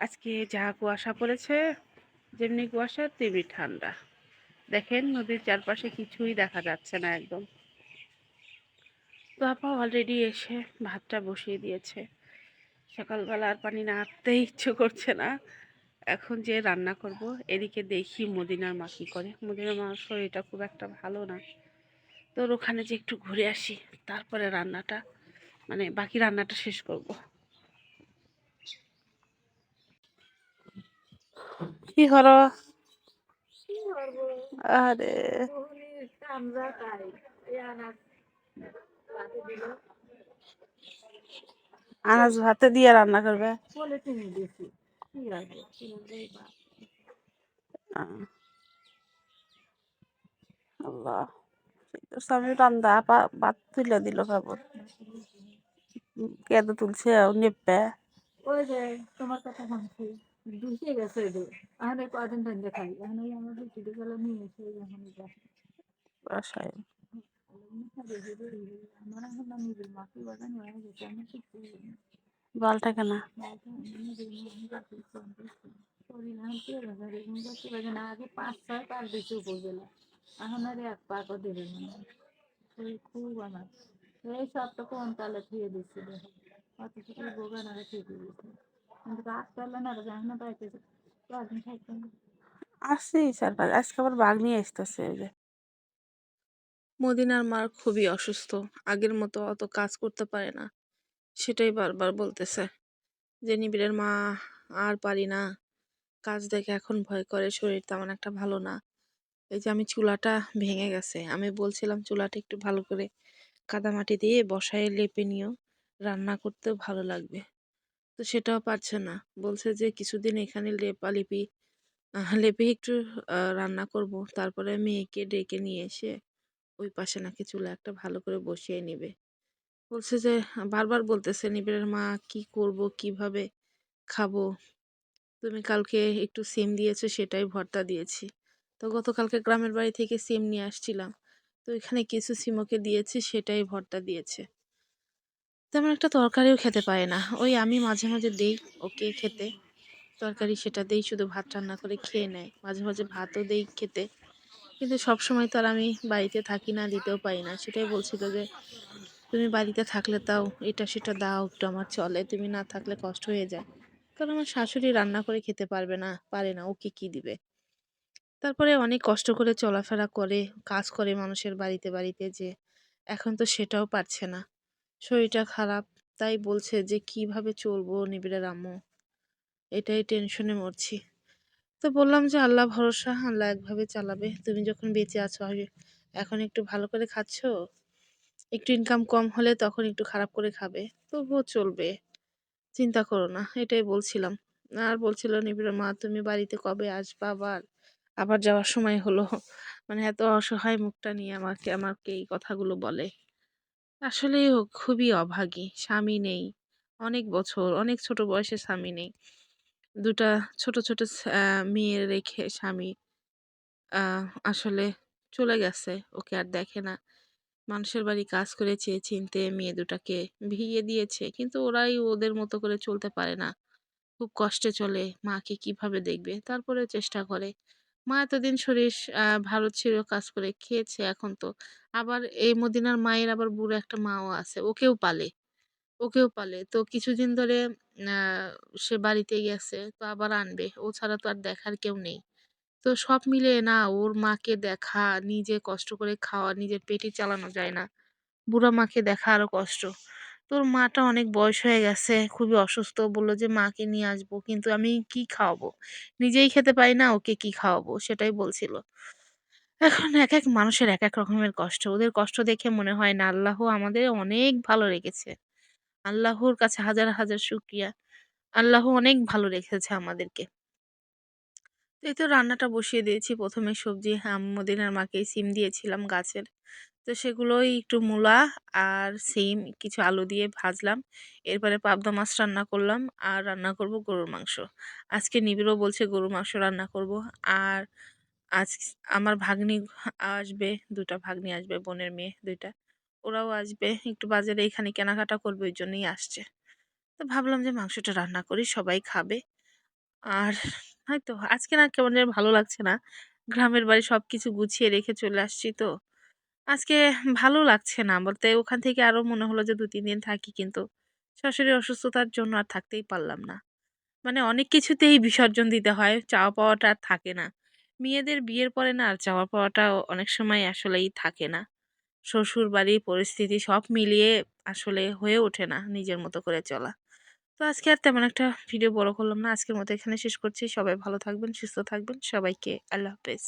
আজকে যা কুয়াশা পড়েছে, যেমনি কুয়াশা তেমনি ঠান্ডা। দেখেন নদীর চারপাশে কিছুই দেখা যাচ্ছে না একদম। তো আপা অলরেডি এসে ভাতটা বসিয়ে দিয়েছে। সকালবেলা আর পানি না আটতেই ইচ্ছে করছে না। এখন যে রান্না করব, এদিকে দেখি মদিনার মা কী করে। মদিনার মার শরীরটা খুব একটা ভালো না। তোর ওখানে যে একটু ঘুরে আসি, তারপরে রান্নাটা মানে বাকি রান্নাটা শেষ করব। কি হলো? আরে। আনাজ ভাতে দিয়ে রান্না করবে। আল্লাহ। স্বামী রান্দা ভাত তুলে দিল খাব। কেঁদে তুলছে নেপে। ওই যে তোমার কথা শুনছি। দুষে গেছে এদের। এখন এই কদিন ধরে খাই এখন ওই আমাদের ভিডিও গুলো নিয়ে এসে এখন বাসায় বালটা কেন আগে পাঁচ ছয় পার উপজেলা এখন আর এক পাকও দেবে না। খুব আমার। এই সবটা কোন তালে থুয়ে দিচ্ছে দেখো। অত বোগান আরে ঠিক দিচ্ছে আসছি আজকে আবার বাঘ নিয়ে আসতেছে এই যে। মদিনার মার খুবই অসুস্থ আগের মতো অত কাজ করতে পারে না সেটাই বারবার বলতেছে। যে নিবিড়ের মা আর পারি না কাজ দেখে এখন ভয় করে শরীর তেমন একটা ভালো না। এই যে আমি চুলাটা ভেঙে গেছে আমি বলছিলাম চুলাটা একটু ভালো করে কাদামাটি দিয়ে বসায় লেপে নিও রান্না করতেও ভালো লাগবে। তো সেটাও পারছে না। বলছে যে, কিছুদিন এখানে লেপালিপি লেপে একটু রান্না করব। তারপরে মেয়েকে ডেকে নিয়ে এসে ওই পাশে নাকি চুলা একটা ভালো করে বসিয়ে নিবে। বলছে যে, বারবার বলতেছে নিবিড়ের মা, কি করব? কীভাবে খাব? তুমি কালকে একটু সিম দিয়েছ, সেটাই ভর্তা দিয়েছি। তো গতকালকে গ্রামের বাড়ি থেকে সিম নিয়ে আসছিলাম। তো এখানে কিছু সিম ওকে দিয়েছি, সেটাই ভর্তা দিয়েছে। তেমন একটা তরকারিও খেতে পারে না। ওই আমি মাঝে মাঝে দেই ওকে খেতে। তরকারি সেটা দেই, শুধু ভাত রান্না করে খেয়ে নেয়। মাঝে মাঝে ভাতও দেই খেতে। কিন্তু সব সময় তো আর আমি বাড়িতে থাকি না, দিতেও পারি না। সেটাই বলছিল যে, তুমি বাড়িতে থাকলে তাও এটা সেটা দাও, একটু আমার চলে। তুমি না থাকলে কষ্ট হয়ে যায়। কারণ আমার শাশুড়ি রান্না করে খেতে পারবে না, পারে না, ওকে কি দিবে? তারপরে অনেক কষ্ট করে চলাফেরা করে, কাজ করে মানুষের বাড়িতে বাড়িতে যে, এখন তো সেটাও পারছে না। শরীরটা খারাপ। তাই বলছে যে, কীভাবে চলবো নিবিড়ের আম্মু? এটাই টেনশনে মরছি। তো বললাম যে, আল্লাহ ভরসা, আল্লাহ একভাবে চালাবে। তুমি যখন বেঁচে আছো এখন একটু ভালো করে খাচ্ছো? একটু ইনকাম কম হলে তখন একটু খারাপ করে খাবে। তবুও চলবে। চিন্তা করো না। এটাই বলছিলাম। আর বলছিল নিবিড়ের মা, তুমি বাড়িতে কবে আসবা আবার? আবার যাওয়ার সময় হলো। মানে এত অসহায় মুখটা নিয়ে আমাকে আমাকে এই কথাগুলো বলে। আসলেই ও খুবই অভাগী, স্বামী নেই। অনেক বছর, অনেক ছোট বয়সে স্বামী নেই। দুটা ছোট ছোট মেয়ে রেখে স্বামী আসলে চলে গেছে। ওকে আর দেখে না। মানুষের বাড়ি কাজ করে চেয়ে চিনতে মেয়ে দুটাকে বিয়ে দিয়েছে। কিন্তু ওরাই ওদের মতো করে চলতে পারে না। খুব কষ্টে চলে, মাকে কীভাবে দেখবে? তারপরেও চেষ্টা করে। মা এতদিন শরীর ভালো ছিল, কাজ করে খেয়েছে এখন তো। আবার এই মদিনার মায়ের আবার বুড়ো একটা মাও আছে, ওকেও পালে ওকেও পালে। তো কিছুদিন ধরে সে বাড়িতে গেছে, তো আবার আনবে। ও ছাড়া তো আর দেখার কেউ নেই। তো সব মিলিয়ে না, ওর মাকে দেখা, নিজে কষ্ট করে খাওয়া, নিজের পেটই চালানো যায় না। বুড়া মাকে দেখা আরও কষ্ট। তোর মাটা অনেক বয়স হয়ে গেছে, খুবই অসুস্থ। বলল যে, মাকে নিয়ে আসব, কিন্তু আমি কি খাওয়াবো? নিজেই খেতে পারি না, ওকে কি খাওয়াবো? সেটাই বলছিল। এখন এক এক মানুষের এক এক রকমের কষ্ট। ওদের কষ্ট দেখে মনে হয় না, আল্লাহ আমাদের অনেক ভালো রেখেছে। আল্লাহর কাছে হাজার হাজার শুক্রিয়া। আল্লাহ অনেক ভালো রেখেছে আমাদেরকে। এই তো রান্নাটা বসিয়ে দিয়েছি। প্রথমে সবজি হ্যাঁ মদিনার মাকে সিম দিয়েছিলাম গাছের। তো সেগুলোই একটু মূলা আর সিম কিছু আলু দিয়ে ভাজলাম। এরপরে পাবদা মাছ রান্না করলাম আর রান্না করব গরুর মাংস। আজকে নিবিড়ও বলছে গরুর মাংস রান্না করব আর আজ আমার ভাগ্নি আসবে দুটা ভাগ্নি আসবে, বোনের মেয়ে দুইটা। ওরাও আসবে, একটু বাজারে এখানে কেনাকাটা করবে, ওই জন্যই আসছে। তো ভাবলাম যে মাংসটা রান্না করি, সবাই খাবে। আর হয়তো আজকে না কেমন ভালো লাগছে না। গ্রামের বাড়ি সব কিছু গুছিয়ে রেখে চলে আসছি তো। আজকে ভালো লাগছে না। বলতে ওখান থেকে আরও মনে হলো যে দু তিন দিন থাকি কিন্তু শাশুড়ির অসুস্থতার জন্য আর থাকতেই পারলাম না। মানে অনেক কিছুতেই বিসর্জন দিতে হয়, চাওয়া পাওয়াটা আর থাকে না। মেয়েদের বিয়ের পরে না আর চাওয়া পাওয়াটা অনেক সময় আসলেই থাকে না। শ্বশুর বাড়ির পরিস্থিতি সব মিলিয়ে আসলে হয়ে ওঠে না নিজের মতো করে চলা। তো আজকে আর তেমন একটা ভিডিও বড় করলাম না। আজকের মতো এখানে শেষ করছি। সবাই ভালো থাকবেন, সুস্থ থাকবেন। সবাইকে আল্লাহ হাফেজ।